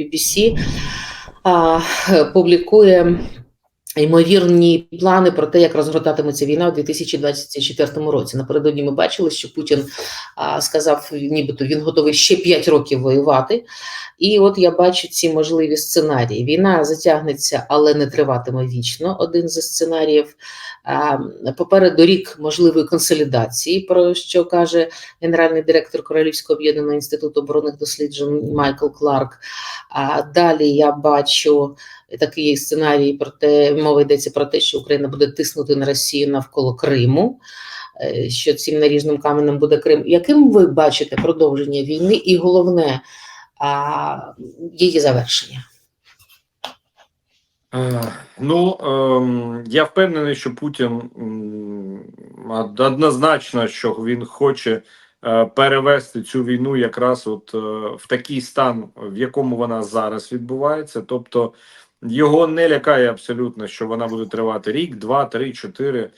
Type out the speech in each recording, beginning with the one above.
BBC публікує ймовірні плани про те, як розгортатиметься війна у 2024 році. Напередодні ми бачили, що Путін а, сказав, нібито він готовий ще 5 років воювати. І от я бачу ці можливі сценарії. Війна затягнеться, але не триватиме вічно. Один зі сценаріїв. А, Попереду рік можливої консолідації, про що каже генеральний директор Королівського об'єднаного інституту оборонних досліджень Майкл Кларк. А далі я бачу такий сценарій про те, мова йдеться про те, що Україна буде тиснути на Росію навколо Криму. е, Що цим наріжним каменем буде Крим. Яким ви бачите продовження війни і головне її завершення? Е, Ну, ем, я впевнений, що Путін однозначно, що він хоче е, перевести цю війну якраз от в такий стан, в якому вона зараз відбувається. Тобто його не лякає абсолютно, що вона буде тривати рік, два, три, чотири.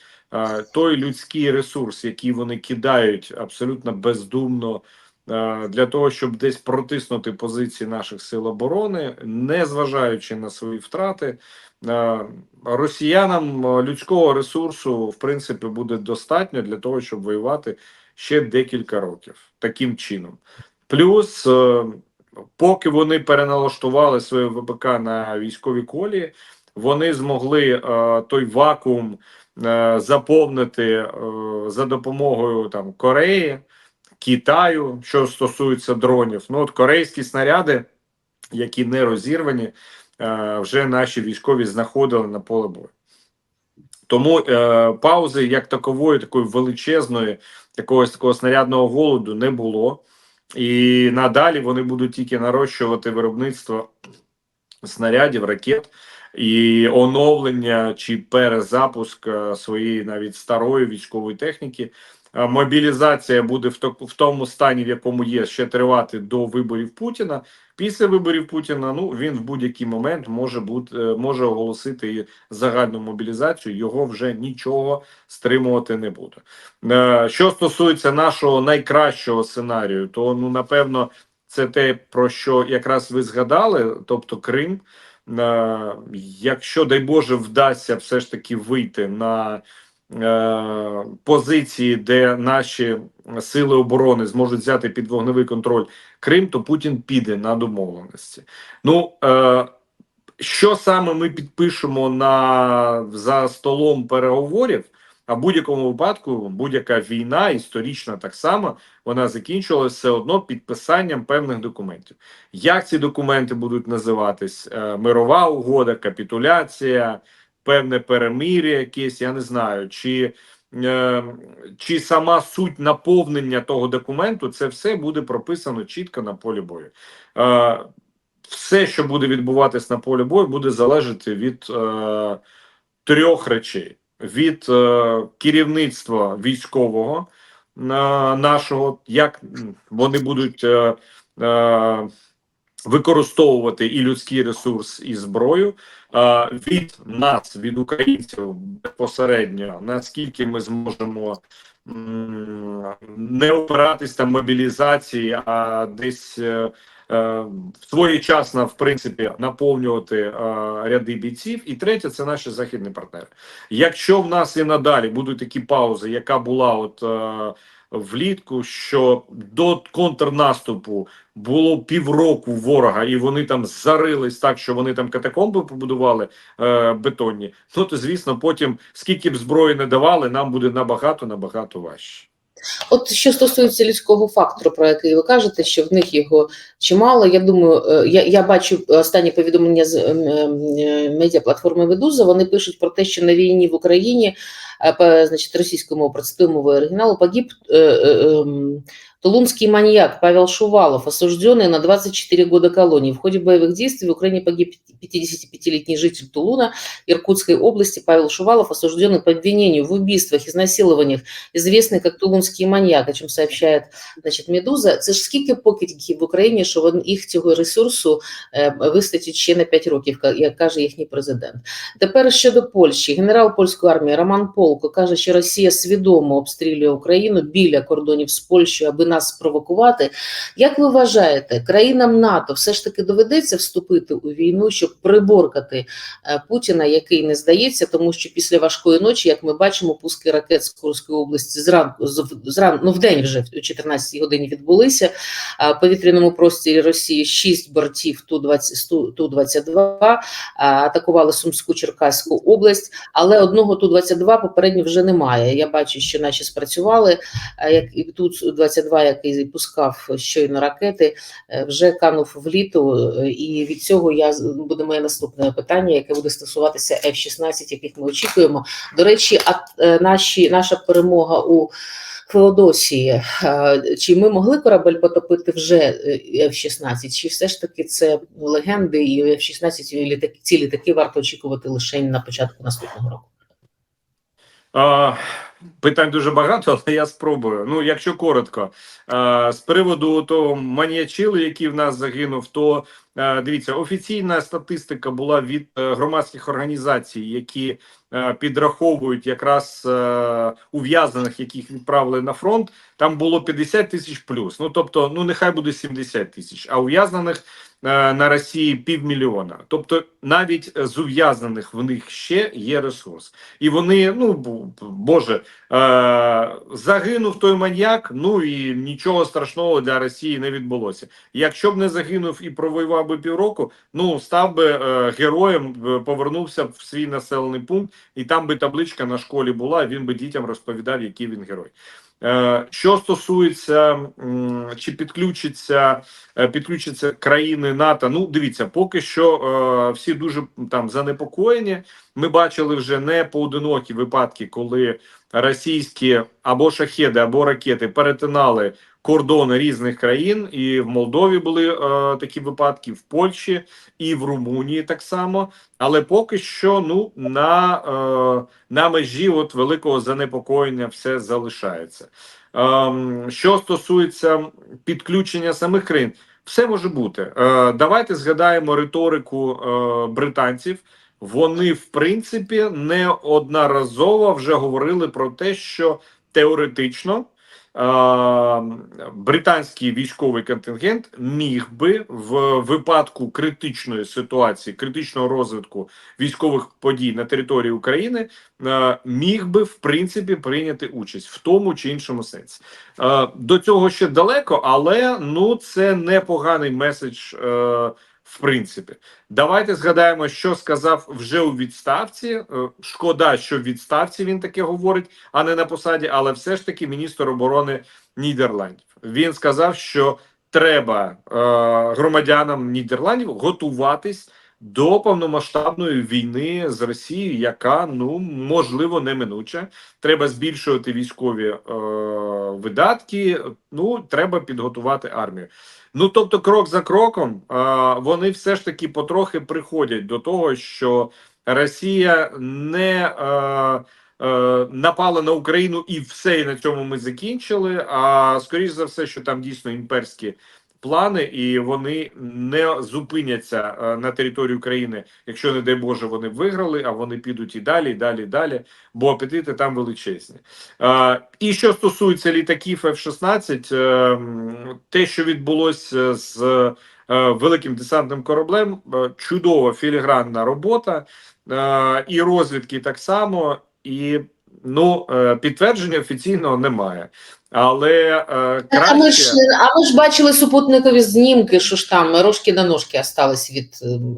Той людський ресурс, який вони кидають абсолютно бездумно для того, щоб десь протиснути позиції наших сил оборони, не зважаючи на свої втрати. Росіянам людського ресурсу в принципі буде достатньо для того, щоб воювати ще декілька років таким чином. Плюс, е, поки вони переналаштували своє ВПК на військові колії, вони змогли е, той вакуум е, заповнити е, за допомогою там Кореї, Китаю, що стосується дронів. Ну от корейські снаряди, які не розірвані, е, вже наші військові знаходили на поле бою. Тому е, паузи як такової, такої величезної, якогось такого снарядного голоду не було. І надалі вони будуть тільки нарощувати виробництво снарядів, ракет і оновлення чи перезапуск е, своєї навіть старої військової техніки. Е, Мобілізація буде в, то- в тому стані, в якому є, ще тривати до виборів Путіна. Після виборів Путіна, ну він в будь-який момент може бути е, може оголосити загальну мобілізацію. Його вже нічого стримувати не буде. Е, Що стосується нашого найкращого сценарію, то ну напевно це те, про що якраз ви згадали, тобто Крим. Е, Якщо дай Боже вдасться все ж таки вийти на позиції, де наші сили оборони зможуть взяти під вогневий контроль Крим, то Путін піде на домовленості. Ну е, що саме ми підпишемо на за столом переговорів? А в будь-якому випадку будь-яка війна, історична так само, вона закінчувалася все одно підписанням певних документів. Як ці документи будуть називатись? Е, Мирова угода, капітуляція, певне перемир'я якесь, я не знаю, чи, е, чи сама суть наповнення того документу, це все буде прописано чітко на полі бою. Е, Все, що буде відбуватись на полі бою, буде залежати від е, трьох речей: від е, керівництва військового е, нашого, як вони будуть. Е, е, використовувати і людський ресурс, і зброю е, від нас, від українців безпосередньо, наскільки ми зможемо не опиратись там мобілізації, а десь е, е, своєчасно, в принципі, наповнювати е, ряди бійців. І третє, це наші західні партнери. Якщо в нас і надалі будуть такі паузи, яка була от. Е, Влітку, що до контрнаступу було півроку ворога, і вони там зарились так, що вони там катакомби побудували е, бетонні. Ну то звісно, потім скільки б зброї не давали, нам буде набагато набагато важче. От що стосується людського фактору, про який ви кажете, що в них його чимало. Я думаю, е, я, я бачу останні повідомлення з ем, ем, медіаплатформи Медуза. Вони пишуть про те, що на війні в Україні, е, значить, російською мовою, процитую мовою оригіналу, погиб е, е, ем, Тулунский маньяк Павел Шувалов, осужденный на 24 года колонии. В ходе боевых действий в Украине погиб 55-летний житель Тулуна Иркутской области Павел Шувалов, осужденный по обвинению в убийствах, изнасилованиях, известный как Тулунский маньяк, о чем сообщает значить, Медуза. Це ж скільки покидьків в Україні, що вони, їх цього ресурсу е, вистачить ще на 5 років, ка- як каже їхній президент. Тепер щодо Польщі. Генерал польської армії Роман Полко каже, що Росія свідомо обстрілює Україну біля кордонів з Польщею, аби нас спровокувати. Як ви вважаєте, країнам НАТО все ж таки доведеться вступити у війну, щоб приборкати е, Путіна, який не здається, тому що після важкої ночі, як ми бачимо, пуски ракет з Курської області зранку зран, ну в день вже в 14 годині відбулися. В повітряному просторі Росії 6 бортів Ту-20 Ту-22 атакували Сумську Черкаську область, але одного Ту-22 попередньо вже немає. Я бачу, що наші спрацювали, як і Ту-22, який пускав щойно ракети, е, вже канув в літо, е, і від цього я буде моє наступне питання, яке буде стосуватися F-16, яких ми очікуємо. До речі, а е, наші наша перемога у Феодосії, чи ми могли корабель потопити вже е, F-16, чи все ж таки це легенди, і F-16 і літаки, ці літаки варто очікувати лише на початку наступного року? Питань дуже багато, але я спробую. Ну, якщо коротко, з приводу того маніячили, який в нас загинув, то дивіться, офіційна статистика була від е, громадських організацій, які е, підраховують якраз е, ув'язнених, яких відправили на фронт. Там було 50 тисяч плюс. Ну тобто, ну нехай буде 70 тисяч, а ув'язнених е, на Росії півмільйона. Тобто, навіть з ув'язнених в них ще є ресурс. І вони, ну боже, е, загинув той маньяк. Ну і нічого страшного для Росії не відбулося. Якщо б не загинув і провоював би півроку, ну став би е, героєм, е, повернувся в свій населений пункт, і там би табличка на школі була. Він би дітям розповідав, який він герой. Е, Що стосується чи підключиться, е, підключаться країни НАТО, ну дивіться, поки що е, всі дуже там занепокоєні. Ми бачили вже не поодинокі випадки, коли російські або шахеди, або ракети перетинали кордони різних країн, і в Молдові були е, такі випадки, в Польщі і в Румунії так само. Але поки що, ну на, е, на межі от великого занепокоєння все залишається. Ем, що стосується підключення самих країн, все може бути. Е, давайте згадаємо риторику е, британців. Вони, в принципі, неодноразово вже говорили про те, що теоретично е, британський військовий контингент міг би в випадку критичної ситуації, критичного розвитку військових подій на території України е, міг би в принципі прийняти участь в тому чи іншому сенсі. Е, До цього ще далеко, але ну це непоганий меседж. е, В принципі, давайте згадаємо, що сказав вже у відставці. Е, Шкода, що в відставці він таке говорить, а не на посаді. Але все ж таки міністр оборони Нідерландів. Він сказав, що треба е, громадянам Нідерландів готуватись до повномасштабної війни з Росією, яка ну можливо неминуча. Треба збільшувати військові е, видатки. Ну треба підготувати армію. Ну тобто, крок за кроком, е, вони все ж таки потрохи приходять до того, що Росія не е, е, напала на Україну і все, і на цьому ми закінчили. А скоріш за все, що там дійсно імперські плани, і вони не зупиняться е, на території України, якщо не дай Боже, вони виграли, а вони підуть і далі, і далі, і далі, бо апетити там величезні. Е, і що стосується літаків F-16, е, те, що відбулося з великим десантним кораблем, чудова філігранна робота, і розвідки так само, і ну е, підтвердження офіційного немає. Але е, А ми ж а ми ж бачили супутникові знімки, що ж там рожки на ножки остались від ем,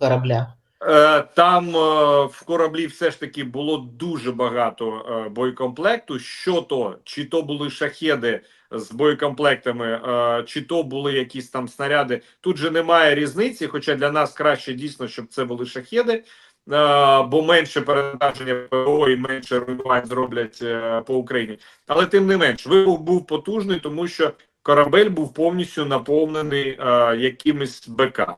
корабля. Е, Там е, в кораблі все ж таки було дуже багато е, боєкомплекту. Що то, чи то були шахеди з боєкомплектами, е, чи то були якісь там снаряди. Тут же немає різниці, хоча для нас краще дійсно, щоб це були шахеди, е, бо менше перевантаження ПО і менше руйнувань зроблять е, по Україні. Але тим не менш, вибух був потужний, тому що корабель був повністю наповнений е, якимись БК. Е,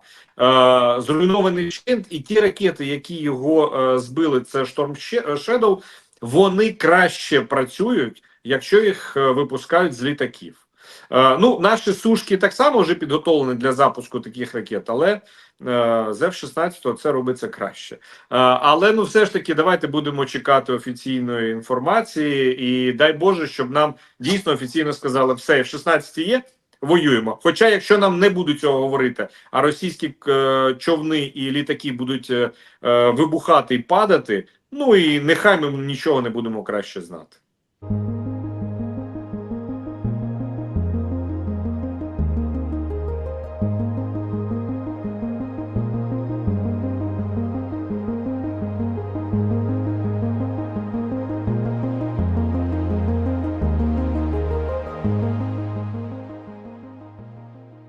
зруйнований вщент, і ті ракети, які його е, збили, це Sh- Shadow, вони краще працюють, якщо їх е, випускають з літаків. Е, ну, наші сушки так само вже підготовлені для запуску таких ракет, але е, з F-16 це робиться краще. Е, але ну, все ж таки, давайте будемо чекати офіційної інформації, і дай Боже, щоб нам дійсно офіційно сказали, все F-16 є. Воюємо. Хоча, якщо нам не будуть цього говорити, а російські е, човни і літаки будуть е, е, вибухати і падати, ну і нехай ми нічого не будемо краще знати.